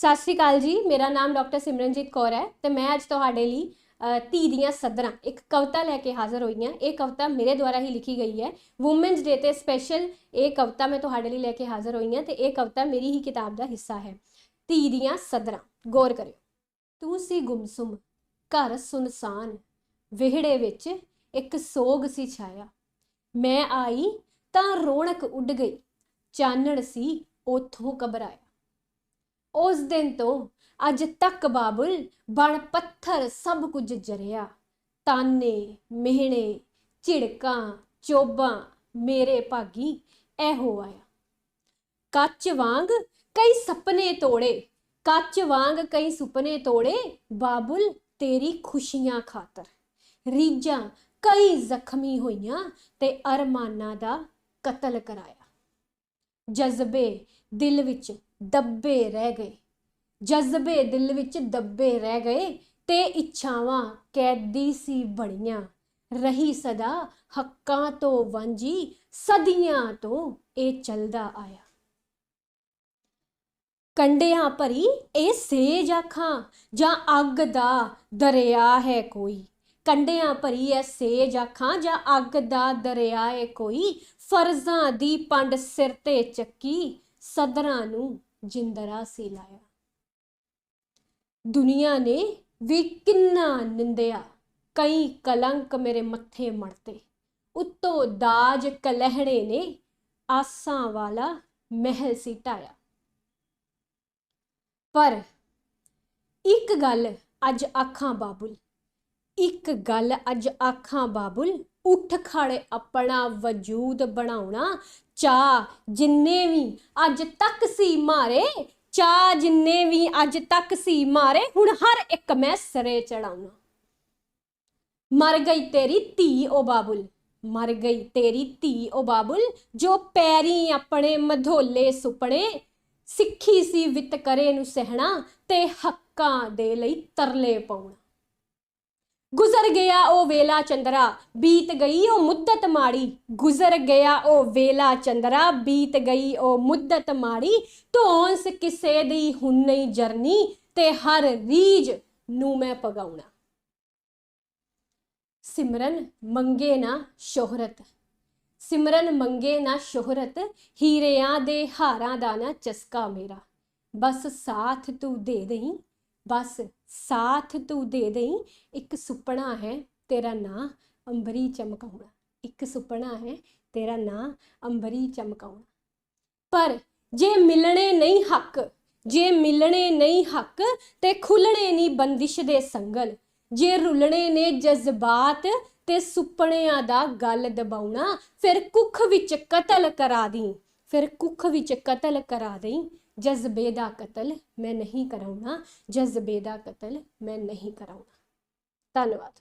ਸਤਿ ਸ਼੍ਰੀ ਅਕਾਲ ਜੀ, ਮੇਰਾ ਨਾਮ ਡਾਕਟਰ ਸਿਮਰਨਜੀਤ ਕੌਰ ਹੈ ਤੇ ਮੈਂ ਅੱਜ ਤੁਹਾਡੇ ਲਈ ਧੀ ਦੀਆਂ ਸਦਰਾਂ, ਇੱਕ ਕਵਿਤਾ ਲੈ ਕੇ ਹਾਜ਼ਰ ਹੋਈ ਹਾਂ। ਇਹ ਕਵਿਤਾ ਮੇਰੇ ਦੁਆਰਾ ਹੀ ਲਿਖੀ ਗਈ ਹੈ। ਔਮਨਸ ਡੇ ਤੇ ਸਪੈਸ਼ਲ ਇਹ ਕਵਿਤਾ ਮੈਂ ਤੁਹਾਡੇ ਲਈ ਲੈ ਕੇ ਹਾਜ਼ਰ ਹੋਈ ਹਾਂ ਤੇ ਇਹ ਕਵਿਤਾ ਮੇਰੀ ਹੀ ਕਿਤਾਬ ਦਾ ਹਿੱਸਾ ਹੈ। ਧੀ ਦੀਆਂ ਸਦਰਾਂ, ਗੌਰ ਕਰਿਓ। ਤੂੰ ਸੀ ਗੁੰਮਸੁਮ, ਘਰ ਸੁਨਸਾਨ, ਵਿਹੜੇ ਵਿੱਚ ਇੱਕ ਸੋਗ ਸੀ ਛਾਇਆ। ਮੈਂ ਆਈ ਤਾਂ ਰੌਣਕ ਉੱਡ ਗਈ, ਚਾਨਣ ਸੀ ਉਥੋਂ ਘਬਰਾਇਆ। ਉਸ ਦਿਨ ਤੋਂ ਅੱਜ ਤੱਕ ਬਾਬੁਲ ਬਣ ਪੱਥਰ ਸਭ ਕੁਝ ਜਰਿਆ। ਤਾਨੇ, ਮਿਹਣੇ, ਝਿੜਕਾਂ, ਚੋਬਾਂ ਮੇਰੇ ਭਾਗੀ ਐਹੋ ਆਇਆ। ਕੱਚ ਵਾਂਗ ਕਈ ਸੁਪਨੇ ਤੋੜੇ, ਕੱਚ ਵਾਂਗ ਕਈ ਸੁਪਨੇ ਤੋੜੇ ਬਾਬੁਲ ਤੇਰੀ ਖੁਸ਼ੀਆਂ ਖਾਤਰ। ਰੀਝਾਂ ਕਈ ਜ਼ਖਮੀ ਹੋਈਆਂ ਤੇ ਅਰਮਾਨਾਂ ਦਾ ਕਤਲ ਕਰਾਇਆ। ਜਜ਼ਬੇ ਦਿਲ ਵਿੱਚ ਦੱਬੇ ਰਹਿ ਗਏ। ਜਜ਼ਬੇ ਦਿਲ ਵਿੱਚ ਦੱਬੇ ਰਹਿ ਗਏ ਤੇ ਇੱਛਾਵਾਂ ਕੈਦੀ ਸੀ ਬਣੀਆਂ। ਰਹੀ ਸਦਾ ਹੱਕਾਂ ਤੋਂ ਵਾਂਝੀ, ਸਦੀਆਂ ਤੋਂ ਇਹ ਚੱਲਦਾ ਆਇਆ। ਕੰਡਿਆਂ ਭਰੀ ਇਹ ਸੇਜ ਆਖਾਂ ਜਾਂ ਅੱਗ ਦਾ ਦਰਿਆ ਹੈ ਕੋਈ। ਕੰਡਿਆਂ ਭਰੀ ਐ ਸੇਜ ਅੱਖਾਂ ਜਾਂ ਅੱਗ ਦਾ ਦਰਿਆ ਏ ਕੋਈ। ਫਰਜ਼ਾਂ ਦੀ ਪੰਡ ਸਿਰ ਤੇ ਚੱਕੀ, ਸਦਰਾਂ ਨੂੰ ਜਿੰਦਰਾ ਸੀ ਲਾਇਆ। ਦੁਨੀਆ ਨੇ ਵੀ ਕਿੰਨਾ ਨਿੰਦਿਆ, ਕਈ ਕਲੰਕ ਮੇਰੇ ਮੱਥੇ ਮੜਤੇ। ਉੱਤੋਂ ਦਾਜ ਕਲਹਿਣੇ ਨੇ ਆਸਾਂ ਵਾਲਾ ਮਹਿਲ ਸੀ ਢਾਇਆ। ਪਰ ਇੱਕ ਗੱਲ ਅੱਜ ਆਖਾਂ ਬਾਬੁਲ ਇੱਕ ਗੱਲ ਅੱਜ ਆਖਾਂ ਬਾਬੁਲ, ਉੱਠ ਖੜੇ ਆਪਣਾ ਵਜੂਦ ਬਣਾਉਣਾ। ਚਾ ਜਿੰਨੇ ਵੀ ਅੱਜ ਤੱਕ ਸੀ ਮਾਰੇ ਚਾ ਜਿੰਨੇ ਵੀ ਅੱਜ ਤੱਕ ਸੀ ਮਾਰੇ, ਹੁਣ ਹਰ ਇੱਕ ਮੈਂ ਸਰੇ ਚੜਾਉਣਾ ਮਰ ਗਈ ਤੇਰੀ ਧੀ ਓ ਬਾਬੁਲ, ਮਰ ਗਈ ਤੇਰੀ ਧੀ ਓ ਬਾਬੁਲ, ਜੋ ਪੈਰੀ ਆਪਣੇ ਮਧੋਲੇ ਸੁਪਨੇ, ਸਿੱਖੀ ਸੀ ਵਿਤਕਰੇ ਨੂੰ ਸਹਿਣਾ ਤੇ ਹੱਕਾਂ ਦੇ ਲਈ ਤਰਲੇ ਪਾਉਣਾ। ਗੁਜ਼ਰ ਗਿਆ ਉਹ ਵੇਲਾ ਚੰਦਰਾ, ਬੀਤ ਗਈ ਉਹ ਮੁੱਦਤ ਮਾੜੀ। ਗੁਜ਼ਰ ਗਿਆ ਉਹ ਵੇਲਾ ਚੰਦਰਾ, ਬੀਤ ਗਈ ਉਹ ਮੁੱਦਤ ਮਾੜੀ। ਧੌਂਸ ਕਿਸੇ ਦੀ ਹੁਣ ਨਹੀਂ ਜਰਨੀ ਤੇ ਹਰ ਰੀਜ ਨੂੰ ਮੈਂ ਪਗਾਉਣਾ ਸਿਮਰਨ ਮੰਗੇ ਨਾ ਸ਼ੋਹਰਤ। ਸਿਮਰਨ ਮੰਗੇ ਨਾ ਸ਼ੋਹਰਤ, ਹੀਰਿਆਂ ਦੇ ਹਾਰਾਂ ਦਾ ਨਾ ਚਸਕਾ ਮੇਰਾ। ਬਸ ਸਾਥ ਤੂੰ ਦੇ ਦੇਈਂ, ਬਸ ਸਾਥ ਤੂੰ ਦੇ ਦੇਈਂ, ਇੱਕ ਸੁਪਨਾ ਹੈ ਤੇਰਾ ਨਾਂ ਅੰਬਰੀ ਚਮਕਾਉਣਾ। ਇੱਕ ਸੁਪਨਾ ਹੈ ਤੇਰਾ ਨਾਂ ਅੰਬਰੀ ਚਮਕਾਉਣਾ। ਪਰ ਜੇ ਮਿਲਣੇ ਨਹੀਂ ਹੱਕ, ਜੇ ਮਿਲਣੇ ਨਹੀਂ ਹੱਕ ਤੇ ਖੁੱਲਣੇ ਨਹੀਂ ਬੰਦਿਸ਼ ਦੇ ਸੰਗਲ। ਜੇ ਰੁਲਣੇ ਨੇ ਜਜ਼ਬਾਤ ਤੇ ਸੁਪਨਿਆਂ ਦਾ ਗੱਲ ਦਬਾਉਣਾ, ਫਿਰ ਕੁੱਖ ਵਿੱਚ ਕਤਲ ਕਰਾ ਦੀ ਫਿਰ ਕੁੱਖ ਵਿੱਚ ਕਤਲ ਕਰਾ ਦੇਈ। ਜਜ਼ਬੇ ਦਾ ਕਤਲ ਮੈਂ ਨਹੀਂ ਕਰਾਉਣਾ ਜਜ਼ਬੇ ਦਾ ਕਤਲ ਮੈਂ ਨਹੀਂ ਕਰਾਉਣਾ। ਧੰਨਵਾਦ।